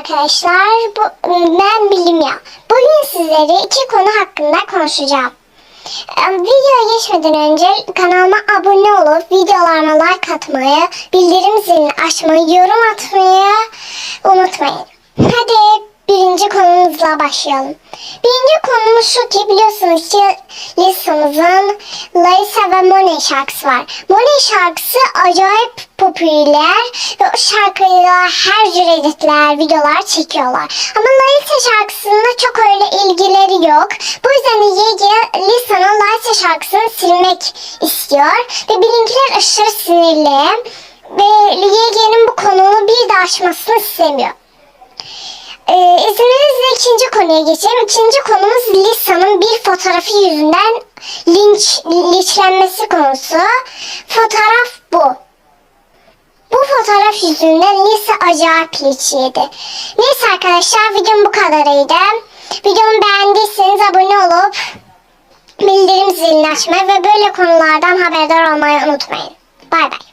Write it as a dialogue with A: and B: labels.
A: arkadaşlar. Bu, ben Bilim ya. Bugün sizlere iki konu hakkında konuşacağım. Ee, Videoya geçmeden önce kanalıma abone olup videolarıma like atmayı, bildirim zilini açmayı, yorum atmayı unutmayın. Hadi birinci konumuzla başlayalım. Birinci konumuz şu ki biliyorsunuz ki listemizin Laysa ve Monet şarkısı var. Monet şarkısı acayip popüler ve o şarkıyla her tür editler, videolar çekiyorlar. Ama Laysa şarkısında çok öyle ilgileri yok. Bu yüzden de YG Lisa'nın Laysa şarkısını silmek istiyor. Ve benimkiler aşırı sinirli. Ve YG'nin bu konuyu bir de aşmasını istemiyor. Ee, ikinci konuya geçelim. İkinci konumuz Lisa'nın bir fotoğrafı yüzünden linç, linçlenmesi konusu. Fotoğraf bu. Bu fotoğraf yüzünden Lisa acayip linç yedi. Neyse arkadaşlar videom bu kadarıydı. Videomu beğendiyseniz abone olup bildirim zilini açmayı ve böyle konulardan haberdar olmayı unutmayın. Bay bay.